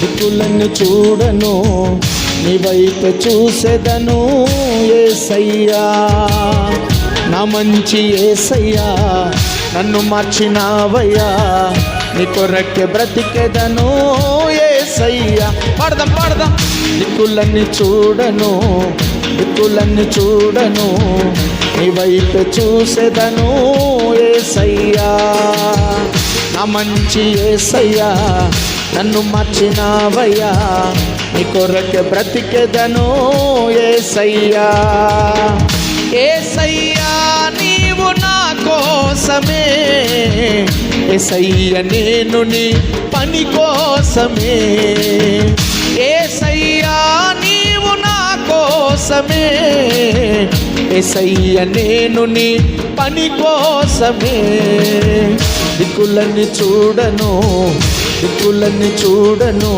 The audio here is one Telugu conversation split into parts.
దిక్కులను చూడను నీ వైపు చూసేదను ఏసయ్యా. నా మంచి ఏసయ్యా నన్ను మార్చినావయ్యా. నీ కొరకే బ్రతికెదను ఏసయ్యా. పాడదాం పాడదాం. దిక్కులన్నీ చూడను దిక్కులన్నీ చూడను నీ వైపు చూసేదను ఏసయ్యా. నా మంచి ఏసయ్యా నన్ను మర్చినావయ్యా. నీ కొరకే బ్రతికెదను ఏసయ్యా. ఏసయ్యా నీవు నా కోసమే. ఏసయ్య నేను నీ పని కోసమే. ఏసయ్యా నీవు నా కోసమే. ఏసయ్య నేను నీ పని కోసమే. దిక్కులన్నీ చూడను. దిక్కులన్నీ చూడను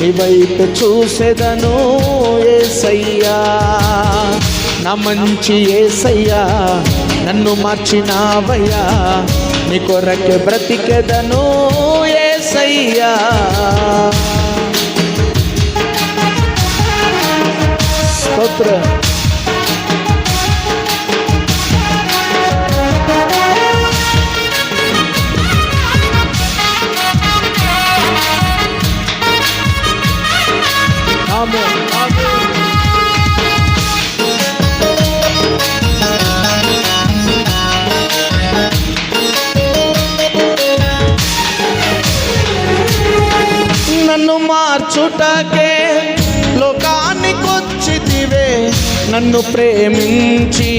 నీ వైపు చూసేదను ఏసయ్యా. నా మంచి ఏసయ్యా నన్ను మార్చినావయ్యా. నీ కొరకే బ్రతికెదను ఏసయ్యా. స్తోత్రం. ఆమేన్ నన్ను మార్చుటకే లోకానికొచ్చితివే. నన్ను ప్రేమించి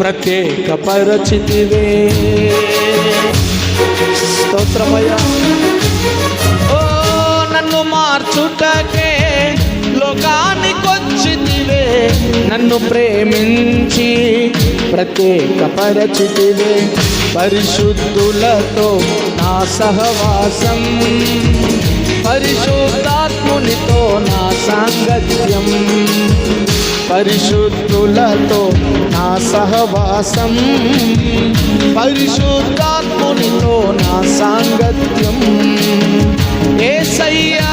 ప్రత్యేక పరచితివే స్తోత్రమయ్యా. ఓ నన్ను మార్చుటకే నన్ను ప్రేమించి ప్రత్యేక పరచితివే పరిశుద్ధులతో నా సహవాసం పరిశుద్ధాత్మునితో నా సాంగత్యం పరిశుద్ధులతో నా సహవాసం పరిశుద్ధాత్మునితో నా సాంగత్యం. ఏసయ్యా